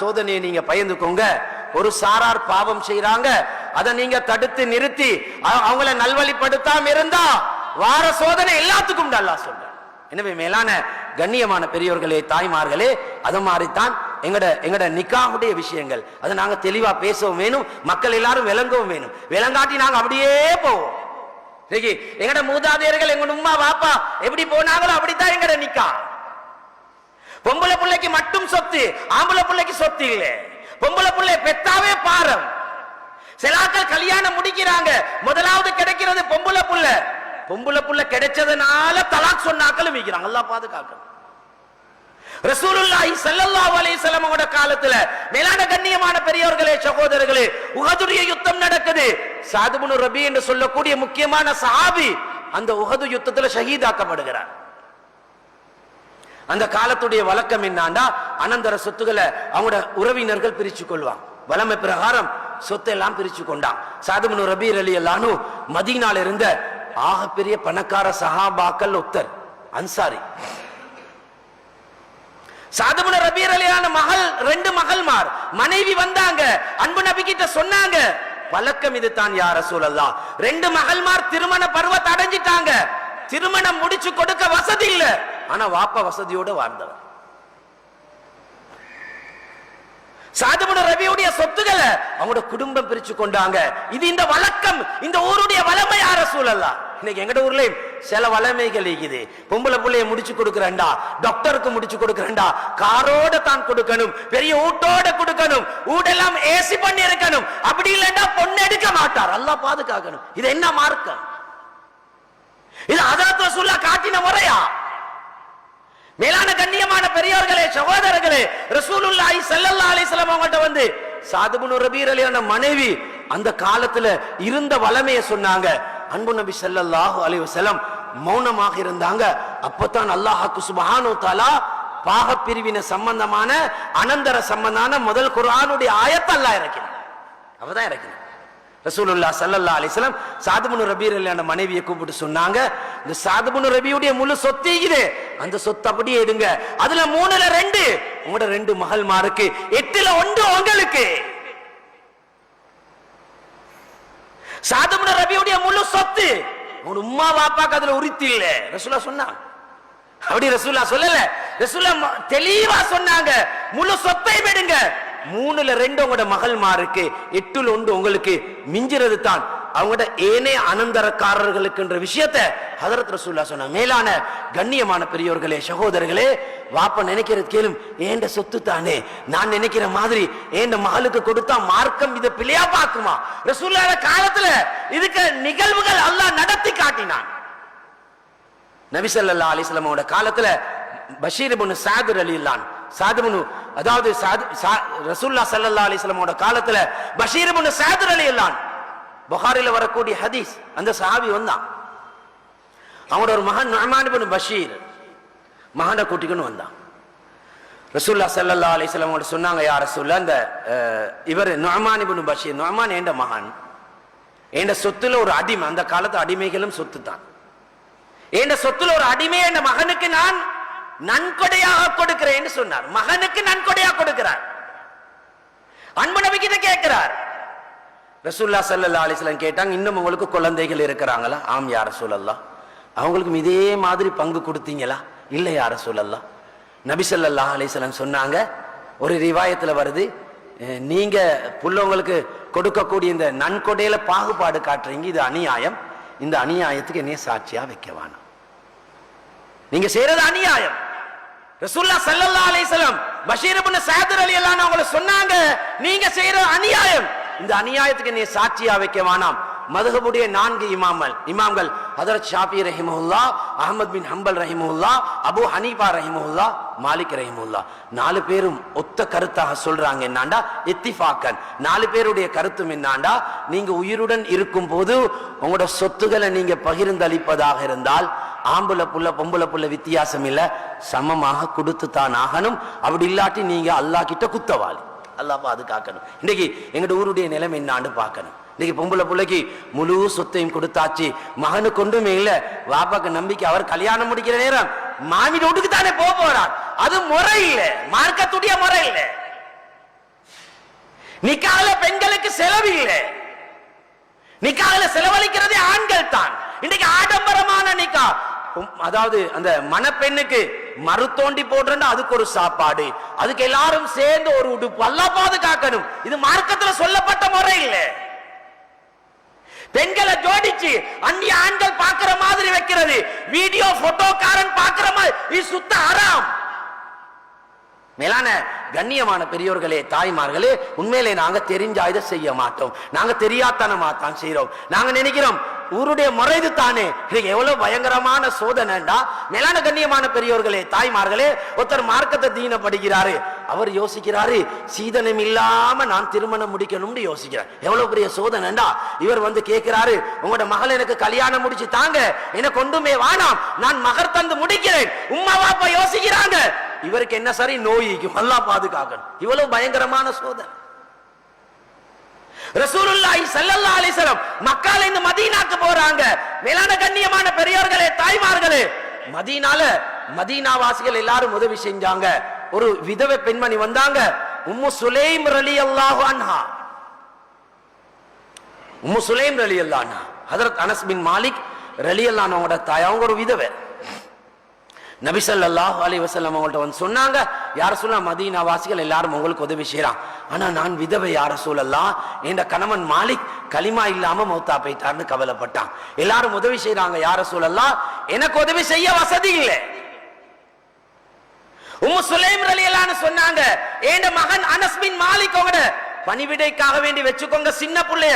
சோதனையை நீங்க பயந்துக்கோங்க. ஒரு சாரார் பாவம் செய்யறாங்க அதை நீங்க தடுத்து நிறுத்தி அவங்கள நல்வழிப்படுத்தாம இருந்தா வார சோதனை எல்லாத்துக்கும் நல்லா சொல்ற எனவே மேலான கண்ணியமான பெரியோர்களே தாய்மார்களே அது மாதிரித்தான் எங்கட எங்கட நிக்காவுடைய விஷயங்கள். அதை நாங்க தெளிவா பேசவும் வேணும் மக்கள் எல்லாரும் விளங்கவும் வேணும். விளங்காட்டி நாங்க அப்படியே போவோம். எங்கட மூதாதையர்கள் எங்க உம்மா வாப்பா எப்படி போனாங்களோ அப்படித்தான் எங்கட நிக்கா. பொம்பளை பிள்ளைக்கு மட்டும் சொத்து ஆம்பளை பிள்ளைக்கு சொத்து இல்ல. பொம்பளை பிள்ளை பெத்தாவே பாரம். சிலாக்கள் கல்யாணம் முடிக்கிறாங்க முதலாவது கிடைக்கிறது பொம்பளை புள்ள. பொம்பளை புள்ள கிடைச்சதுனால தலாக் சொன்னாக்களும் வைக்கிறாங்க அல்லாஹ் பாதுகாக்கணும். ரசூலுல்லாஹி ஸல்லல்லாஹு அலைஹி வஸல்லம் காலத்துல மேலான கண்ணியமான பெரியோர்களே சகோதரர்களே உஹதுடைய யுத்தம் நடக்குது. சாதுபுனு ரபி என்று சொல்லக்கூடிய முக்கியமான சஹாபி அந்த உஹது யுத்தத்துல ஷஹீதாக்கப்படுகிறார். அந்த காலத்துடைய வழக்கம் என்னாண்டா அனந்தர சொத்துக்களை அவங்களோட உறவினர்கள் பிரிச்சு கொள்வாங்க வளமை பிரகாரம் சொத்தை எல்லாம் பிரிச்சு கொண்டான் சாதுமனு ரபீர் அலி அல்லானு மதீனால இருந்த ஆகப்பெரிய பணக்கார சஹாபாக்கள் ஒத்தர் அன்சாரி. சாதுமன ரபீர் அலியான மகள் ரெண்டு மகள்மார். மனைவி வந்தாங்க அன்பு நபி கிட்ட சொன்னாங்க பழக்கம் இது தான் யார சூழல்லா ரெண்டு மகள்மார் திருமண பருவத்தை அடைஞ்சிட்டாங்க. திருமணம் முடிச்சு கொடுக்க வசதி இல்ல. ஆனா வாப்ப வசதியோட வாழ்ந்தவர். சாதுமன ரவியுடைய சொத்துக்களை அவங்களோட குடும்பம் பிரிச்சு கொண்டாங்க. இது இந்த வழக்கம் இந்த ஊருடைய வளமை யார சூழல்லாம் இன்னைக்கு எங்கட ஊர்லயும் சில வளமைகள் இருக்குது. பொம்பளை பிள்ளைய முடிச்சு கொடுக்கறேன்டா டாக்டருக்கு முடிச்சு கொடுக்கறேன்டா காரோட தான் கொடுக்கணும் பெரிய ஊட்டோட கொடுக்கணும் ஊடெல்லாம் ஏசி பண்ணி இருக்கணும். அப்படி இல்லைன்னா பொண்ணு எடுக்க மாட்டார். எல்லாம் பாதுகாக்கணும். இது என்ன மார்க்கம்? இது அதாத் ரசூல்லா காட்டின முறையா? மேலான கண்ணியமான பெரியோர்களே சகோதரர்களே ரசூலுல்லாஹி ஸல்லல்லாஹு அலைஹி வஸல்லம் அவங்கள்ட்ட வந்து சாதுபுனு ரபீர் அலியான மனைவி அந்த காலத்துல இருந்த வளமைய சொன்னாங்க. அன்பு நபி ஸல்லல்லாஹு அலைஹி வஸல்லம் மௌனமாக இருந்தாங்க. அப்பதான் அல்லாஹ்க்கு சுப்ஹானஹு தஆலா பாக பிரிவின சம்பந்தமான அனந்தர சம்பந்தமான முதல் குர்ஆனுடைய ஆயத்தை அல்லாஹ் இறக்கினார் அவதான் இறக்கினார் ரசூலுல்லா சல்லல்லா அலிஸ்லாம் சாதுபுனு ரபீர் அலியான மனைவியை கூப்பிட்டு சொன்னாங்க இந்த சாதுபுனு ரபியுடைய முழு சொத்து இது. அந்த சொத்து அப்படியே எடுங்க. அதுல மூணுல ரெண்டு. உங்களோட ரெண்டு மகள்மாருக்கு எட்டுல ஒன்று உங்களுக்கு. சாதுபுனு ரபியுடைய முழு சொத்து. உங்க உம்மா பாப்பாக்கு அதுல உரித்து இல்ல. ரசூலா சொன்னாங்க. அப்படி ரசூலா சொல்லல. ரசூலா தெளிவா சொன்னாங்க. முழு சொத்தை விடுங்க மூணுல ரெண்டு உங்களோட மகள்மாருக்கு எட்டுல ஒன்று உங்களுக்கு மிஞ்சிறது தான் அவங்களோட ஏனே அனந்தரக்காரர்களுக்குன்ற விஷயத்த ஹதரத் ரசூல்லா சொன்ன மேலான கண்ணியமான பெரியோர்களே சகோதரர்களே வாப்ப நினைக்கிறது கேளும் ஏண்ட சொத்து தானே? நான் நினைக்கிற மாதிரி ஏண்ட மகளுக்கு கொடுத்தா மார்க்கம் இதை பிள்ளையா பார்க்குமா? ரசூல்லா காலத்துல இதுக்கு நிகழ்வுகள் அல்லாஹ் நடத்தி காட்டினான். நபிசல்லா அலிஸ்லமோட காலத்துல பஷீர் சாதிர் அலி அல்லாம் சாதுமனு அதாவது சாது சா- ரசூல்லா சல்லா அலிஸ்லமோட காலத்துல பஷீர் இப்னு சாதுர் அலிலான் புகாரில வரக்கூடிய ஹதீஸ் அந்த சஹாபி வந்தான். அவனோட ஒரு மகன் நுஅமான் பஷீர் மகனை கூட்டிக்கணும் வந்தான். ரசூல்லா சல்லா அலைஹி சொன்னாங்க யார் ரசூல்லா அந்த அஹ், இவர் நுஅமான் பஷீர் நுஅமான் ஏண்ட மகன்? ஏண்ட சொத்துல ஒரு அடிமை அந்த காலத்து அடிமைகளும் சொத்து தான் என் சொத்துல ஒரு அடிமை என் மகனுக்கு நான் நன்கொடையாக கொடுக்கிறேன்னு சொன்னார். மகனுக்கு நன்கொடையாக கொடுக்கிறார். அன்பு நபி கிட்ட கேட்கிறார். ரசூல்லா சல்லா அலிஸ்லாம் கேட்டாங்க இன்னும் உங்களுக்கு குழந்தைகள் இருக்கிறாங்களா? ஆம் யார சூழல்லா அவங்களுக்கும் இதே மாதிரி பங்கு கொடுத்தீங்களா? இல்லை யார சூழல்லா நபி ஸல்லல்லாஹு சொன்னாங்க ஒரு ரிவாயத்துல வருது நீங்க புள்ளவங்களுக்கு கொடுக்கக்கூடிய இந்த நன்கொடையில பாகுபாடு காட்டுறீங்க இது அநியாயம். இந்த அநியாயத்துக்கு என்னைய சாட்சியா வைக்க வேணும். நீங்க செய்யறது அநியாயம். ரசூல்லா சல்லல்லா அலைஹி பஷீர் இப்னு அலி அல்லாஹ் அவங்கள சொன்னாங்க நீங்க செய்யறது அநியாயம். இந்த அநியாயத்துக்கு நீ சாட்சியா வைக்க வேணாம். மதுகபுடைய நான்கு இமாமல் இமாம்கள் ஹதரத் ஷாபி ரஹிமுல்லா அஹமத் பின் ஹம்பல் ரஹிமுல்லா அபு ஹனீஃபா ரஹிமுல்லா மாலிக் ரஹிமுல்லா நாலு பேரும் ஒத்த கருத்தாக சொல்றாங்க என்னாண்டா? இத்திஃபாக்கன். நாலு பேருடைய கருத்தும் என்னாண்டா? நீங்க உயிருடன் இருக்கும் போது உங்களோட சொத்துக்களை நீங்க பகிர்ந்தளிப்பதாக இருந்தால் ஆம்பளை புள்ள பொம்பளை புள்ள வித்தியாசம் இல்லை. சமமாக கொடுத்து தான் ஆகணும். அப்படி இல்லாட்டி நீங்க அல்லாஹ் கிட்ட குத்தவாளி. அது காக்கணும். இன்னைக்கு எங்கட ஊருடைய நிலைமை என்னான்னு பார்க்கணும். இன்னைக்கு பொம்பளை பிள்ளைக்கு முழு சொத்தையும் கொடுத்தாச்சு. மகனுக்கு ஒன்றுமே இல்லை. வாப்பாக்கு நம்பிக்கை அவர் கல்யாணம் முடிக்கிற நேரம் மாமி ரோட்டுக்கு தானே போக போறார். அது முறை இல்லை. மார்க்கத்துடைய முறை இல்ல. நிக்கால பெண்களுக்கு செலவில்லை நிக்கால செலவழிக்கிறதே ஆண்கள் தான் இன்னைக்கு ஆடம்பரமான நிக்கா. அதாவது அந்த மணப்பெண்ணுக்கு தோண்டி போடுறா அதுக்கு ஒரு சாப்பாடு. அதுக்கு எல்லாரும் சேர்ந்து ஒரு உடுப்பு. அல்லா பாதுகாக்கணும். இது மார்க்கத்துல சொல்லப்பட்ட முறை இல்லை பெண்களை ஜோடிச்சு அந்நிய ஆண்கள் பார்க்கிற மாதிரி வைக்கிறது. வீடியோ போட்டோக்காரன் பார்க்கிற மாதிரி. இது சுத்த அறாம். மேலான கண்ணியமான பெரியோர்களே தாய்மார்களே உண்மையிலே நாங்க தெரிஞ்சா இதை செய்ய மாட்டோம். நாங்க தெரியாதனமா தான் செய்யறோம் நாங்க நினைக்கிறோம் ஊருடைய முறைது தானே. இது எவ்வளவு பயங்கரமான சோதனைண்டா? மேலான கண்ணியமான பெரியோர்களே தாய்மார்களே ஒருத்தர் மார்க்கத்தை தீனப்படுகிறாரு. அவர் யோசிக்கிறாரு சீதனம் இல்லாம நான் திருமணம் முடிக்கணும்னு யோசிக்கிறார் எவ்வளவு பெரிய சோதனைண்டா? இவர் வந்து கேட்கிறாரு உங்களோட மகள் எனக்கு கல்யாணம் முடிச்சு தாங்க. எனக்கு ஒன்றுமே வானாம் நான் மகர் தந்து முடிக்கிறேன். உம்மா பாப்பா யோசிக்கிறாங்க. இவருக்கு என்ன சரி? நோய்க்கும் நல்லா பாதுகாக்கணும். இவ்வளவு பயங்கரமான சோதனை. ரசூலுல்லாஹி ஸல்லல்லாஹு அலைஹி வஸல்லம் மக்கால இருந்து மதீனாக்கு போறாங்க. மேலான கண்ணியமான பெரியோர்களே தாய்மார்களே மதீனால மதீனா வாசிகள் எல்லாரும் உதவி செஞ்சாங்க. ஒரு விதவை பெண்மணி வந்தாங்க. உம்மு சுலைம் ரலியல்லாஹு அன்ஹா. உம்மு சுலைம் ரலி அல்லாஹ் ஹஜரத் அனஸ் பின் மாலிக் ரலி அல்லாஹ் அன்ஹுவோட தாய். அவங்க ஒரு விதவை. நபிசல்லாஹ் அலி வசல்லம் அவங்கள்ட்ட வந்து சொன்னாங்க யார சொல்ல மதீனா வாசிகள் எல்லாரும் உங்களுக்கு உதவி செய்யறான். ஆனா நான் விதவை யார சொல்லலாம் என்ற கணவன் மாலிக் களிமா இல்லாம மௌத்தா போயிட்டார்னு கவலைப்பட்டான். எல்லாரும் உதவி செய்யறாங்க யார சொல்லலாம் எனக்கு உதவி செய்ய வசதி இல்லை. உம்மு சுலைம் ரலியலான்னு சொன்னாங்க ஏண்ட மகன் அனஸ் பின் மாலிக் அவட பணிவிடைக்காக வேண்டி வச்சுக்கோங்க சின்ன பிள்ளைய.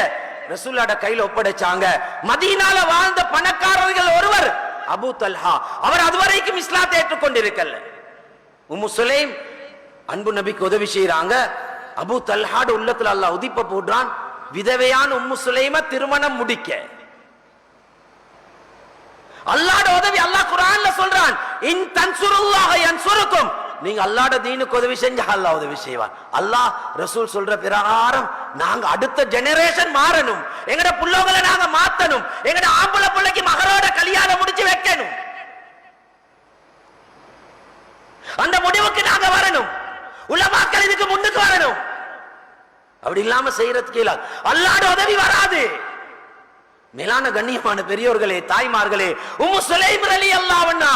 ரசூல்லாட கையில ஒப்படைச்சாங்க. மதீனால வாழ்ந்த பணக்காரர்கள் ஒருவர் அபு தல்ஹா. அவர் அதுவரைக்கும் இஸ்லாத்தை ஏற்றுக்கொண்டிருக்கல. உம்மு சுலைம் அன்பு நபிக்கு உதவி செய்யறாங்க அபு தல்ஹாடு உள்ளத்துல அல்லா உதிப்ப போடுறான். விதவையான உம்மு சுலைம திருமணம் முடிக்க. அல்லாட உதவி அல்லாஹ் குர்ஆன்ல சொல்றான். இன் தன்சுருல்லாஹ யன்சுருக்கும். நீங்க அல்லாட தீனுக்கு உதவி செஞ்சா அல்லாஹ் உதவி செய்வான். அல்லாஹ் ரசூல் சொல்ற பிரகாரம் நாங்க அடுத்த ஜெனரேஷன் மாறணும். எங்கட புள்ளவங்களை நாங்க மாத்தணும். எங்கட ஆம்பளை பிள்ளைக்கு மகரோட கல்யாணம் முடிச்சு வைக்கணும். அந்த முடிவுக்கு நாங்க வரணும். உலமாக்கள் இதுக்கு முன்னுக்கு வரணும். அப்படி இல்லாம செய்யறதுக்கு இல்ல. அல்லாட உதவி வராது. மேலான கண்ணியமான பெரியோர்களே தாய்மார்களே உம்மு சுலைம் அலி அல்லாவண்ணா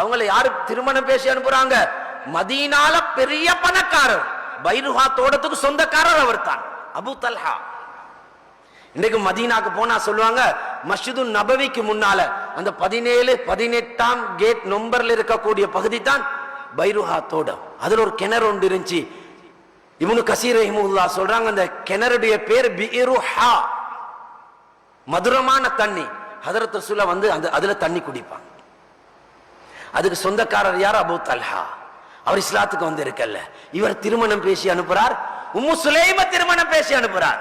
அவங்களை யாரு திருமணம் பேசி அனுப்புறாங்க? மதீனால பெரிய பணக்காரர். பைருஹா தோட்டத்துக்கு சொந்தக்காரர் அவர் தான் அபு தல்ஹா. இன்னைக்கு மதீனாக்கு போனா சொல்லுவாங்க மஸ்ஜிது நபவிக்கு முன்னால அந்த பதினேழு பதினெட்டாம் கேட் நம்பர்ல இருக்கக்கூடிய பகுதி தான் பைருஹா தோடம். அதுல ஒரு கிணறு ஒன்று இருந்துச்சு. இவனு கசீர் ரஹிமுல்லா சொல்றாங்க அந்த கிணறுடைய பேர் பிஇருஹா மதுரமான தண்ணி. ஹதரத் ரசூலா வந்து அந்த அதுல தண்ணி குடிப்பாங்க. அதுக்கு சொந்தக்காரர் யார்? அபு தல்ஹா. அவர் இஸ்லாத்துக்கு வந்து இருக்கல்ல இவர் திருமணம் பேசி அனுப்புறார். உம்மு சுலைம திருமணம் பேசி அனுப்புறார்.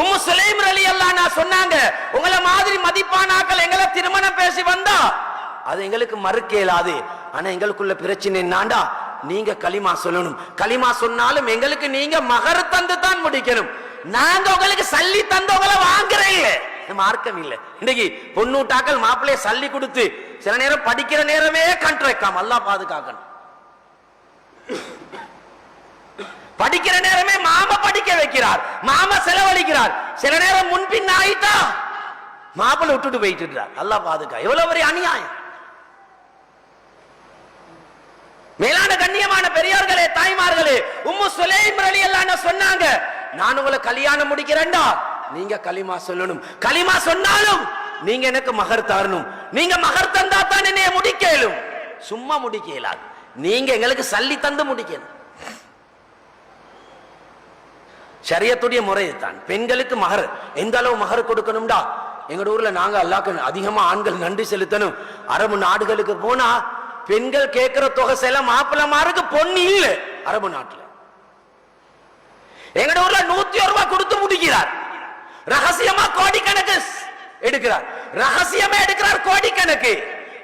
உம்மு சுலைம் அலி அல்லா சொன்னாங்க உங்களை மாதிரி மதிப்பானாக்கள் எங்களை திருமணம் பேசி வந்தா அது எங்களுக்கு மறுக்க இயலாது ஆனா எங்களுக்குள்ள பிரச்சனை என்னாண்டா? நீங்க களிமா சொல்லணும். களிமா சொன்னாலும் எங்களுக்கு நீங்க மகர் தந்து தான் முடிக்கணும். நாங்க உங்களுக்கு சல்லி தந்தவங்களை வாங்குறேன் மார்க்கம் இல்லை. இன்னைக்கு பொண்ணூட்டாக்கள் மாப்பிள்ளைய சல்லி கொடுத்து சில நேரம் படிக்கிற நேரமே கண்ட்ரேக்காம் அல்லா பாதுகாக்கணும். படிக்கிற நேரமே மாம படிக்க வைக்கிறார். மாம செலவழிக்கிறார். சில நேரம் முன்பின் ஆயிட்டா? மாப்பிள்ளை விட்டுட்டு போயிட்டு அல்லா பாதுகா. எவ்வளவு பெரிய அநியாயம். மேலான கண்ணியமான பெரியோர்களே தாய்மார்களே உம்மு சுலைம் அலி எல்லாம் சொன்னாங்க. நான் உங்களை கல்யாணம் முடிக்கிறேன்டா. நீங்க களிமா சொல்லணும். களிமா சொன்னாலும் நீங்க எனக்கு மகர் தரணும். நீங்க மகர் தந்தா தான் என்னைய முடிக்கலும் சும்மா முடிக்க நீங்க எங்களுக்கு சல்லி தந்து முடிக்கணும் சரியத்துடைய முறை தான் பெண்களுக்கு மகர். எந்த அளவு மகர் கொடுக்கணும்டா? எங்க ஊர்ல நாங்க அல்லாக்கு அதிகமா ஆண்கள் நன்றி செலுத்தணும். அரபு நாடுகளுக்கு போனா பெண்கள் கேட்கிற தொகை சில மாப்பிள்ளமாருக்கு பொண்ணு இல்லை. அரபு நாட்டுல. எங்க ஊர்ல நூத்தி ஒரு ரூபாய் கொடுத்து முடிக்கிறார். ரகசியமா கோடிக்கணக்கு எடுக்கிறார். ரகசியமா எடுக்கிறார் கோடிக்கணக்கு.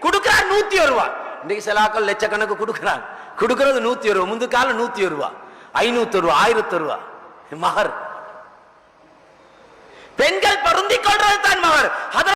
கொடுக்கிறார் நூத்தி ஒரு ரூபாய். இன்னைக்கு செலாக்கள் லட்சக்கணக்கு கொடுக்கிறார் கொடுக்கிறது நூத்தி ஒரு ரூபாய். முந்து காலம் நூத்தி ஒரு ரூபாய். ஐநூத்தி ரூபாய் ஆயிரத்தி ரூபாய். மகர் பெண்கள் பொருந்திக் கொள்றது தான் மகர்